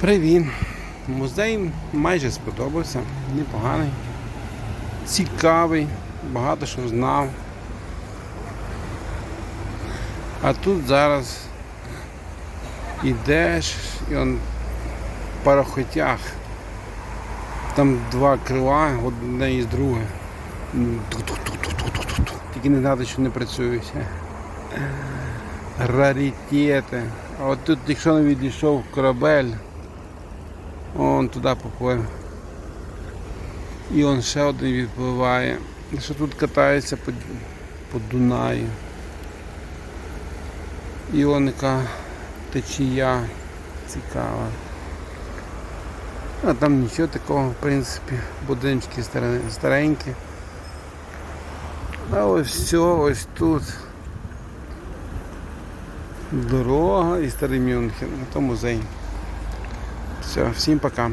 Привіт! Музей майже сподобався, непоганий, цікавий, багато що знав. А тут зараз ідеш і он парохотяг. Там два крила, одне із друге. Тільки не знати, що не працюють. Раритети. А от тут, якщо не відійшов корабель, он туди поплив. І он ще один відпливає. Що тут катається по, по Дунаю. І он яка течія цікава. А там нічого такого, в принципі, будиночки старенькі. А ось все, ось тут. Дорога і старий Мюнхен. То музей. Все, всім пока.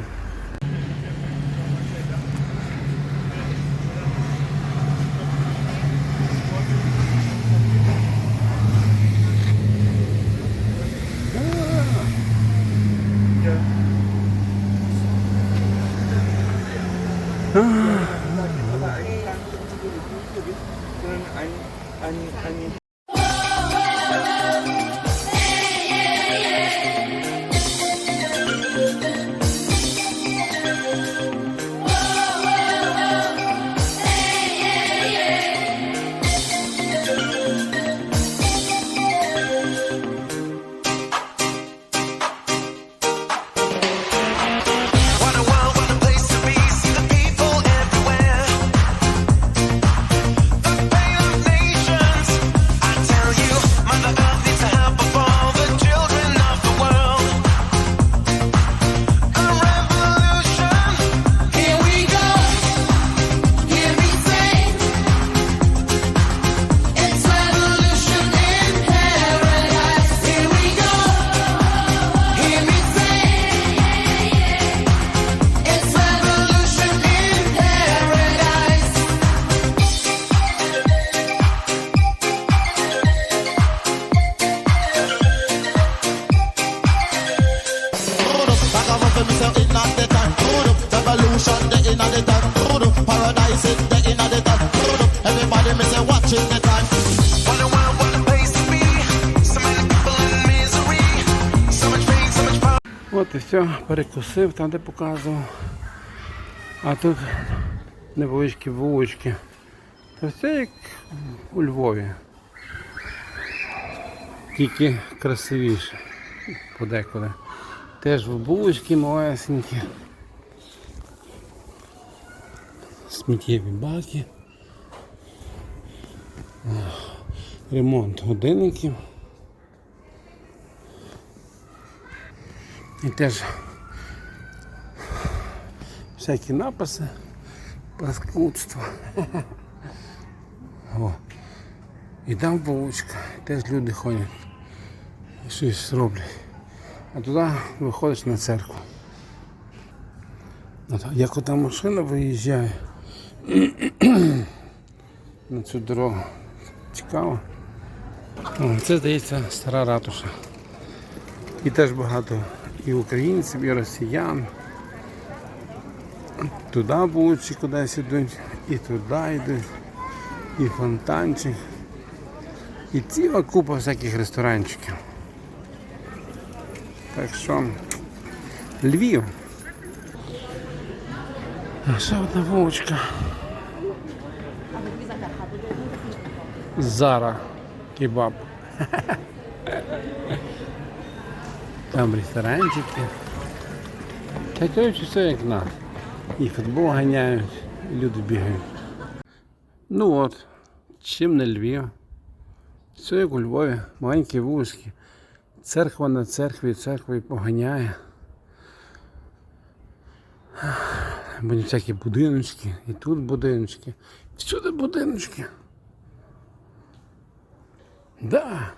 Vagabund me say in at the time. Revolution the in at the time. Paradise in the in at the time. Everybody me say watching the time. What a world, what a place to be. So many people in misery. So much pain, so much power. От і все, перекусив там, де показував. А тут невеличкі вулички. Та все як у Львові. Тільки красивіше подекуди. Теж вулички малесенькі. Сміттєві баки. Ремонт годинників. І теж всякі написи, паскудство. О. І там вуличка, теж люди ходять, щось роблять. А туди виходиш на церкву. Як ота машина виїжджає на цю дорогу. Цікаво. Це здається стара ратуша. І теж багато і українців, і росіян. Туди вулиці кудись йдуть, і туди йдуть, і фонтанчик, і ціла купа всяких ресторанчиків. Так що Львів. Ще одна вуличка. Зара кебаб. Там ресторанчики. Та коротше все як на. І футбол ганяють, і люди бігають. Ну от, чим не Львів. Все як у Львові, маленькі вулички. Церква на церкві, церква і поганяє. Будуть всякі будиночки, і тут будиночки, всюди будиночки. Да.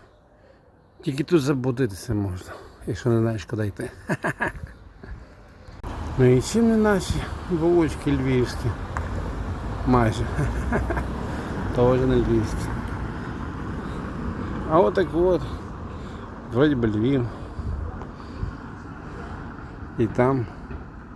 Тільки тут заблудитися можна, якщо не знаєш, куди йти. Ну і чим не наші вулички львівські. Майже. Теж не львівські. А от так от. Вроді би Львів. І там